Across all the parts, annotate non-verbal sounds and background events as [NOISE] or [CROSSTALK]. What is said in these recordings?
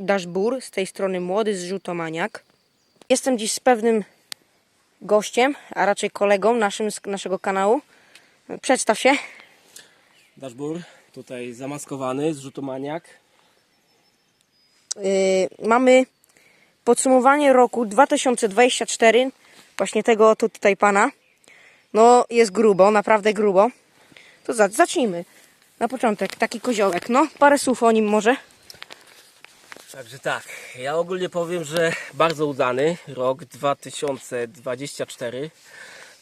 Daszbur, z tej strony młody zrzutomaniak. Jestem dziś z pewnym gościem, a raczej kolegą naszym, z naszego kanału. Przedstaw się. Daszbur, tutaj zamaskowany, zrzutomaniak. Yy, mamy podsumowanie roku 2024, właśnie tego oto tutaj pana. No, jest grubo, naprawdę grubo. To za, zacznijmy. Na początek, taki koziołek. No, parę słów o nim może. Także tak, ja ogólnie powiem, że bardzo udany rok 2024.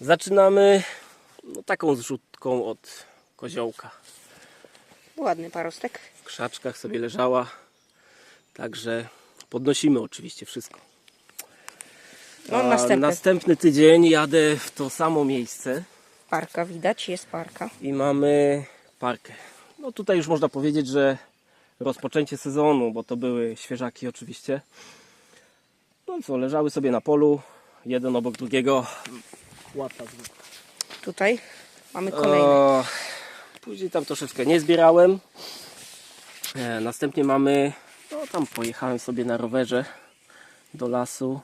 Zaczynamy no, taką zrzutką od koziołka. Ładny parostek. W krzaczkach sobie leżała, także podnosimy oczywiście wszystko. No, następny. następny tydzień jadę w to samo miejsce Parka widać, jest parka. i mamy parkę. No tutaj już można powiedzieć, że rozpoczęcie sezonu, bo to były świeżaki oczywiście. No co, leżały sobie na polu, jeden obok drugiego. Łatwa zrzutka. Tutaj mamy kolejny. O, później tam troszeczkę nie zbierałem. E, następnie mamy, no tam pojechałem sobie na rowerze do lasu.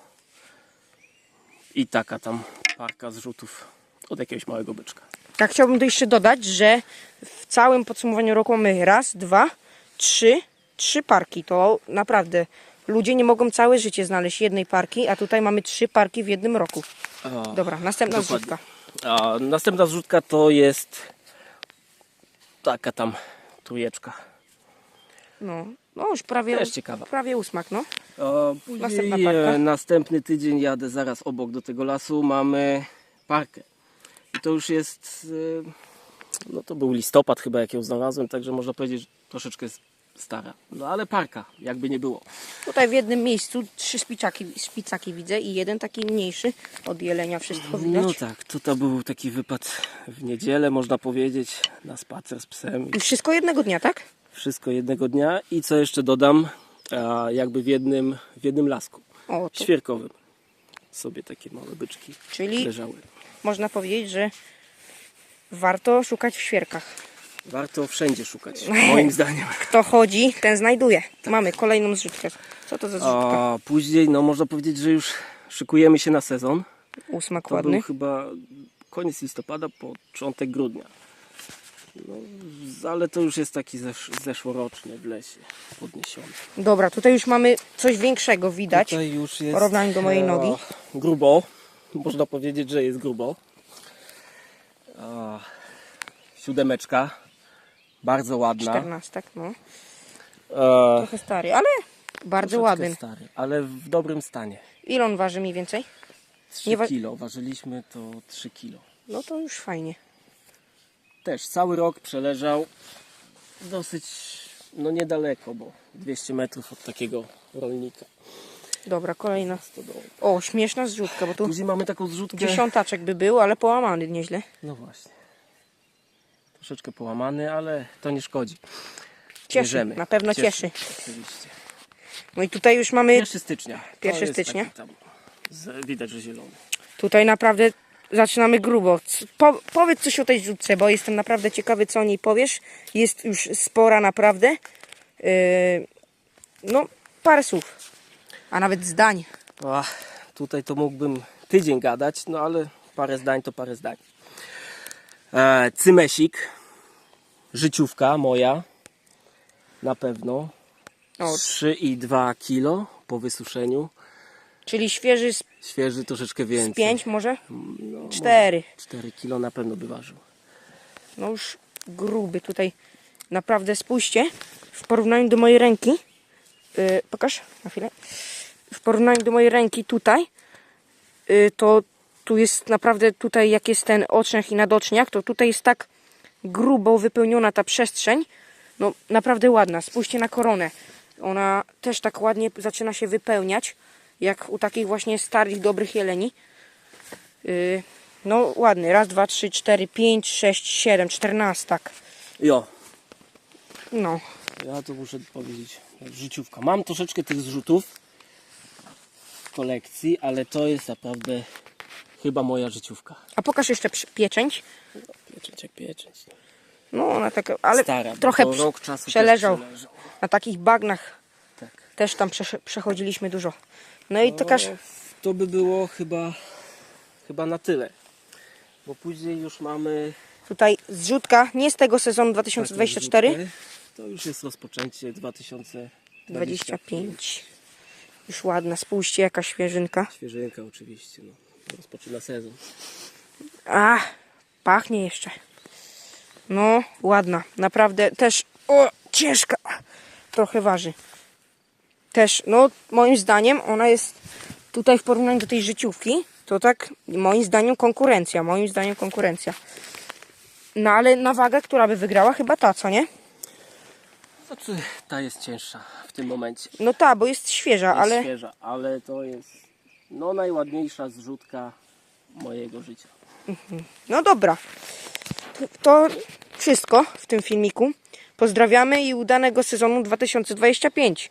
I taka tam parka zrzutów od jakiegoś małego byczka. Tak, chciałbym jeszcze dodać, że w całym podsumowaniu roku mamy raz, dwa, trzy, trzy parki. To naprawdę ludzie nie mogą całe życie znaleźć jednej parki, a tutaj mamy trzy parki w jednym roku. O, Dobra, następna Dokładnie. zrzutka. A następna zrzutka to jest taka tam trójeczka. No, no już prawie, Też ciekawa. prawie ósmak, no. Następna później parka. e, następny tydzień jadę zaraz obok do tego lasu. Mamy parkę. I to już jest. e, No to był listopad chyba jak ją znalazłem, także można powiedzieć, że troszeczkę jest stara. No ale parka, jakby nie było. Tutaj w jednym miejscu trzy szpiczaki, szpicaki widzę i jeden taki mniejszy od jelenia, wszystko widać. No tak, tutaj był taki wypad w niedzielę, można powiedzieć, na spacer z psem. I wszystko jednego dnia, tak? Wszystko jednego dnia. I co jeszcze dodam, jakby w jednym, w jednym lasku O, świerkowym. Sobie takie małe byczki Czyli leżały. można powiedzieć, że warto szukać w świerkach. Warto wszędzie szukać, [LAUGHS] moim zdaniem. Kto chodzi, ten znajduje. Mamy kolejną zrzutkę. Co to za zrzutka? A później, no można powiedzieć, że już szykujemy się na sezon. Ósmak To ładny. był chyba koniec listopada, początek grudnia. No, ale to już jest taki zesz zeszłoroczny w lesie podniesiony. Dobra, tutaj już mamy coś większego widać. Tutaj już jest porównaniu do mojej e, nogi. grubo. Można powiedzieć, że jest grubo. Siódemeczka. Bardzo ładna. 14, no. E, Trochę stary, ale bardzo ładny. Stary, ale w dobrym stanie. Ile on waży mniej więcej? 3 Nie wa- kilo. Ważyliśmy to 3 kilo. No to już fajnie. Też cały rok przeleżał dosyć no niedaleko, bo 200 metrów od takiego rolnika. Dobra, kolejna. O, śmieszna zrzutka, bo tu Później mamy taką zrzutkę. dziesiątaczek by był, ale połamany nieźle. No właśnie. Troszeczkę połamany, ale to nie szkodzi. Cieszy, Bierzemy. na pewno cieszy. Oczywiście. No i tutaj już mamy, 1 stycznia. To 1 jest stycznia. taki Tam, z, widać, że zielony. tutaj naprawdę zaczynamy grubo. C- Po, powiedz coś o tej zrzutce, bo jestem naprawdę ciekawy, co o niej powiesz. Jest już spora naprawdę. Yy, no, parę słów, a nawet zdań. Ach, tutaj to mógłbym tydzień gadać, no ale parę zdań to parę zdań. E, cymesik. Życiówka moja. Na pewno. O. 3,2 kilo po wysuszeniu. Czyli świeży z, Świeży troszeczkę z więcej. 5 może? No, 4. 4 kilo na pewno by ważył. No już gruby tutaj. Naprawdę spójrzcie. W porównaniu do mojej ręki. Yy, pokaż na chwilę. W porównaniu do mojej ręki tutaj. Yy, to tu jest naprawdę tutaj jak jest ten oczniak i nadoczniak. To tutaj jest tak grubo wypełniona ta przestrzeń. No naprawdę ładna. Spójrzcie na koronę. Ona też tak ładnie zaczyna się wypełniać. Jak u takich właśnie starych, dobrych jeleni. Yy, no ładny. Raz, dwa, trzy, cztery, pięć, sześć, siedem, czternastak. Jo, No. ja to muszę powiedzieć. Życiówka. Mam troszeczkę tych zrzutów kolekcji, ale to jest naprawdę chyba moja życiówka. A pokaż jeszcze przy- pieczęć. Pieczęć jak pieczęć. No ona taka, ale Stara, bo trochę to rok czasu też przeleżał przeleżał. na takich bagnach. Tak. Też tam przesz- przechodziliśmy dużo. No i tokaż, No, to by było chyba, chyba na tyle. Bo później już mamy tutaj zrzutka, nie z tego sezonu 2024, taką zrzutkę. To już jest rozpoczęcie 2025. 25. Już ładna, spójrzcie jaka świeżynka. Świeżynka oczywiście. No. Rozpoczyna sezon. A, pachnie jeszcze. No, ładna. Naprawdę też, o, ciężka. Trochę waży. Też, no, moim zdaniem ona jest tutaj w porównaniu do tej życiówki, to tak, moim zdaniem konkurencja, moim zdaniem konkurencja. No, ale na wagę, która by wygrała, chyba ta, co nie? Znaczy, ta jest cięższa tym momencie. No ta, bo jest świeża, Jest ale świeża, ale to jest no, najładniejsza zrzutka mojego życia. no dobra. To wszystko w tym filmiku. Pozdrawiamy i udanego sezonu 2025.